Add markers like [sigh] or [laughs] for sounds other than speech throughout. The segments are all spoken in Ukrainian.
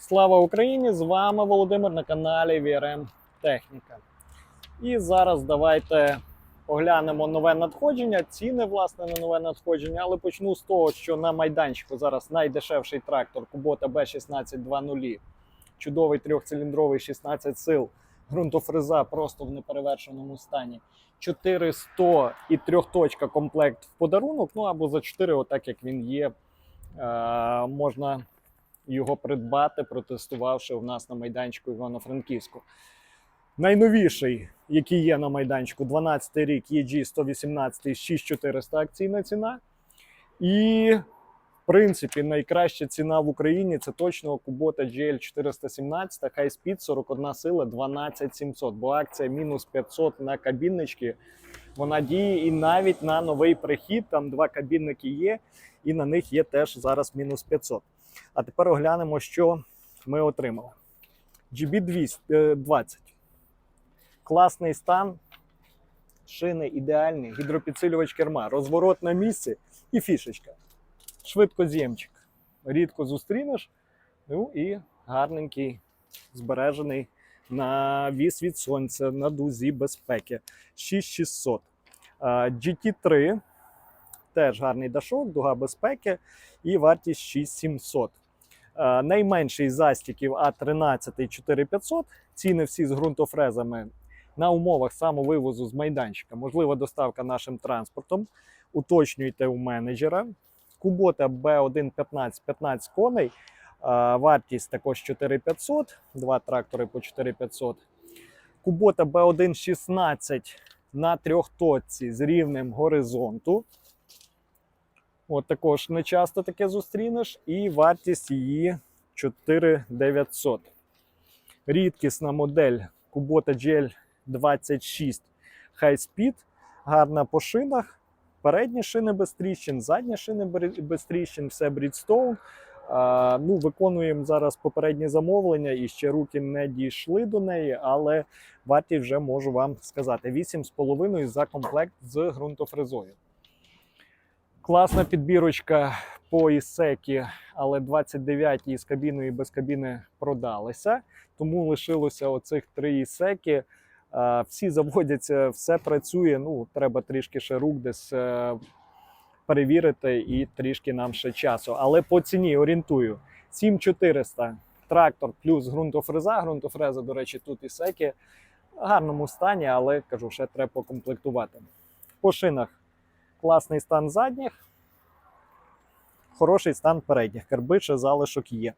Слава Україні! З вами Володимир на каналі VRM Техніка. І зараз давайте оглянемо нове надходження, ціни власне на нове надходження. Але почну з того, що на майданчику зараз найдешевший трактор Kubota B1620. Чудовий трьохциліндровий 16 сил. Ґрунтофреза просто в неперевершеному стані. 400 і трьохточка комплект в подарунок. Ну або за 4, отак як він є, е, можна його придбати, протестувавши у нас на майданчику Івано-Франківську. Найновіший, який є на майданчику, 12 й рік EG 118 6400 акційна ціна. І, в принципі, найкраща ціна в Україні це точно Kubota GL 417, High Speed 41 сила 12700, бо акція мінус 500 на кабіннички. Вона діє і навіть на новий прихід, там два кабінники є, і на них є теж зараз мінус 500. А тепер оглянемо, що ми отримали. GB20. Класний стан. Шини ідеальні, гідропідсилювач керма, розворот на місці і фішечка. Швидкоз'ємчик. Рідко зустрінеш. Ну і гарненький, збережений на віс від сонця, на дузі безпеки. 6600. GT3 теж гарний дашок, дуга безпеки і вартість 6700. Е, Найменший застіків А13 4500. Ціни всі з ґрунтофрезами на умовах самовивозу з майданчика. Можлива доставка нашим транспортом. Уточнюйте у менеджера. Кубота B1 15 15 коней. е, Вартість також 4500, два трактори по 4500. Кубота B1 16 на трьохточці з рівнем горизонту. От також не часто таке зустрінеш, і вартість її 4900. Рідкісна модель Kubota GL 26 High Speed, гарна по шинах. Передні шини без тріщин, задні шини без тріщин, все Bridgestone. А, ну, виконуємо зараз попередні замовлення і ще руки не дійшли до неї, але вартість вже можу вам сказати: 8,5 за комплект з ґрунтофрезою. Класна підбірочка по ісекі, але 29 із кабіною і без кабіни продалися. Тому лишилося оцих три ісекі. Всі заводяться, все працює. Ну, треба трішки ще рук десь е, перевірити і трішки нам ще часу. Але по ціні орієнтую: 7400 трактор плюс ґрунтофреза. Ґрунтофреза, до речі, тут ісекі в гарному стані, але кажу, ще треба покомплектувати. По шинах класний стан задніх, хороший стан передніх. Карби залишок є.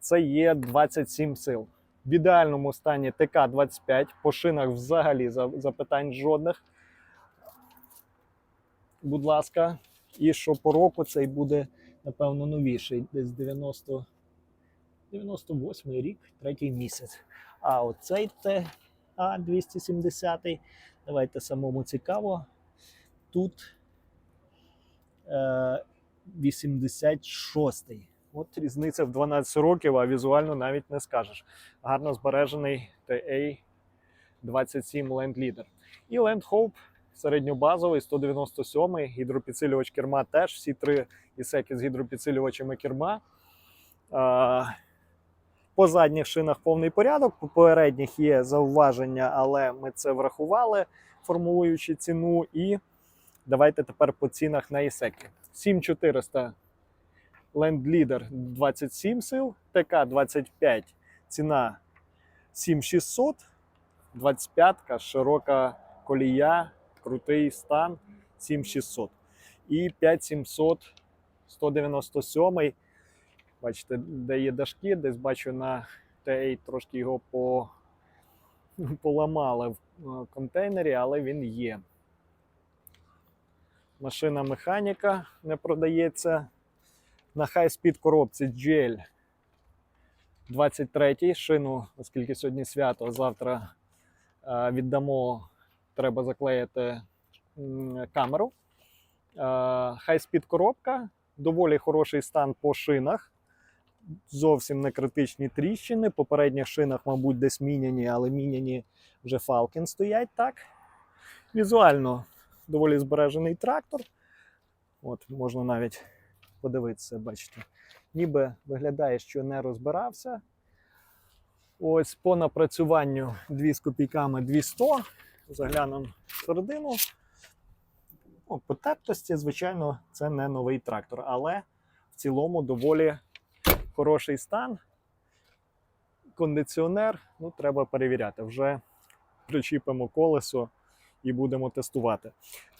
Це є 27 сил. В ідеальному стані ТК-25, по шинах взагалі запитань жодних. Будь ласка, і що по року цей буде, напевно, новіший, десь 90, 98 рік, третій місяць. А оцей ТА-270, давайте самому цікаво. Тут е, 86-й. От різниця в 12 років, а візуально навіть не скажеш. Гарно збережений TA 27 Land Leader. І Land Hope середньобазовий, 197-й, гідропідсилювач керма теж. Всі три ісеки з гідропідсилювачами керма. А, по задніх шинах повний порядок, по передніх є зауваження, але ми це врахували, формулюючи ціну. І давайте тепер по цінах на ісеки. 7400 Land Leader 27 сил, ТК 25, ціна 7600, 25 широка колія, крутий стан 7600. І 5700 197. Бачите, де є дашки, десь бачу на TA трошки його по, [laughs] поламали в е, контейнері, але він є. Машина механіка не продається. На хай-спід коробці GL 23 шину, оскільки сьогодні свято, а завтра е, віддамо, треба заклеїти камеру. Хай-спід коробка, доволі хороший стан по шинах. Зовсім не критичні тріщини. По передніх шинах, мабуть, десь міняні, але міняні вже Falcon стоять так. Візуально доволі збережений трактор. От, можна навіть подивитися, бачите. ніби виглядає, що не розбирався. Ось по напрацюванню 2 з копійками 200. Заглянемо всередину. Ну, по тертості, звичайно, це не новий трактор, але в цілому доволі хороший стан. Кондиціонер, ну, треба перевіряти. Вже причіпимо колесо і будемо тестувати.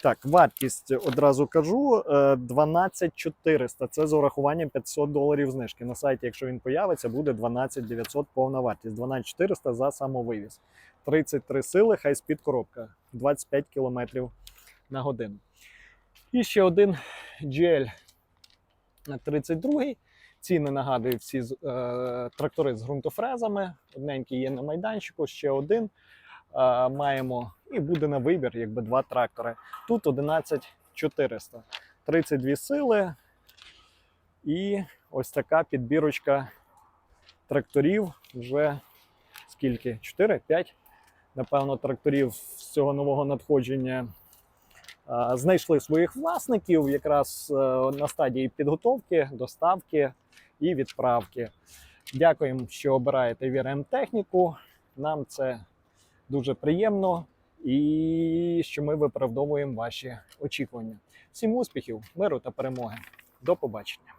Так, вартість одразу кажу: е, 12400. Це з урахуванням 500 доларів знижки. На сайті, якщо він появиться, буде 12900 повна вартість. 12400 за самовивіз. 33 сили, хай спід коробка, 25 км на годину. І ще один GL 32. Ціни нагадую всі е, трактори з ґрунтофрезами. Одненький є на майданчику, ще один е, маємо. І буде на вибір, якби два трактори. Тут 11400. 32 сили. І ось така підбірочка тракторів. Вже скільки? 4-5. Напевно, тракторів з цього нового надходження знайшли своїх власників якраз е, на стадії підготовки, доставки і відправки. Дякуємо, що обираєте VRM техніку. Нам це дуже приємно і що ми виправдовуємо ваші очікування. Всім успіхів, миру та перемоги. До побачення.